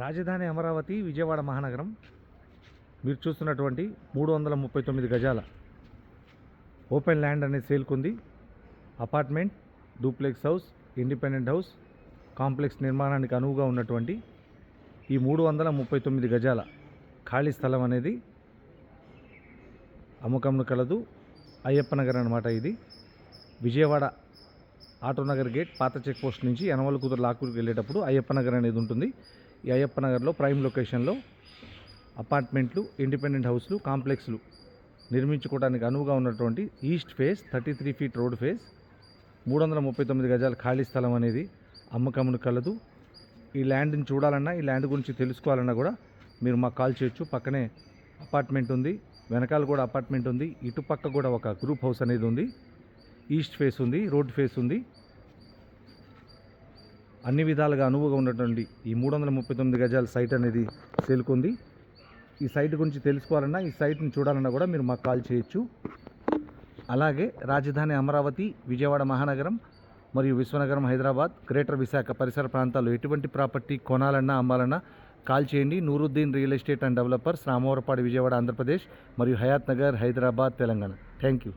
రాజధాని అమరావతి విజయవాడ మహానగరం. మీరు చూస్తున్నటువంటి మూడు వందల ముప్పై తొమ్మిది గజాల ఓపెన్ ల్యాండ్ అనేది సేల్కుంది apartment duplex house independent house complex నిర్మాణానికి అనువుగా ఉన్నటువంటి ఈ మూడు వందల ముప్పై తొమ్మిది గజాల ఖాళీ స్థలం అనేది అమ్మకంను కలదు. అయ్యప్ప నగర్ అనమాట ఇది. విజయవాడ ఆటోనగర్ గేట్ పాత చెక్ పోస్ట్ నుంచి యనమల కుదురు లాకూరుకి వెళ్ళేటప్పుడు అయ్యప్ప నగర్ అనేది ఉంటుంది. అయ్యప్ప నగర్లో ప్రైమ్ లొకేషన్లో అపార్ట్మెంట్లు ఇండిపెండెంట్ హౌస్లు కాంప్లెక్స్లు నిర్మించుకోవడానికి అనువుగా ఉన్నటువంటి east face thirty three feet road face మూడు వందల ముప్పై తొమ్మిది గజాల ఖాళీ స్థలం అనేది అమ్మకమును కలదు. ఈ ల్యాండ్ని చూడాలన్నా ఈ ల్యాండ్ గురించి తెలుసుకోవాలన్నా కూడా మీరు మాకు కాల్ చేయొచ్చు. పక్కనే అపార్ట్మెంట్ ఉంది వెనకాల కూడా అపార్ట్మెంట్ ఉంది ఇటుపక్క కూడా ఒక గ్రూప్ హౌస్ అనేది ఉంది. ఈస్ట్ ఫేస్ ఉంది రోడ్ ఫేస్ ఉంది. అన్ని విధాలుగా అనువుగా ఉన్నటువంటి ఈ మూడు వందల ముప్పై తొమ్మిది గజాల సైట్ అనేది సేల్కొంది. ఈ సైట్ గురించి తెలుసుకోవాలన్నా ఈ సైట్ని చూడాలన్నా కూడా మీరు మాకు కాల్ చేయొచ్చు. అలాగే రాజధాని అమరావతి విజయవాడ మహానగరం మరియు విశ్వనగరం హైదరాబాద్ గ్రేటర్ విశాఖ పరిసర ప్రాంతాల్లో ఎటువంటి ప్రాపర్టీ కొనాలన్నా అమ్మాలన్నా కాల్ చేయండి. Nooruddin real estate and developers Ramavarappadu Vijayawada Andhra Pradesh మరియు హయాత్ నగర్ హైదరాబాద్ తెలంగాణ. Thank you.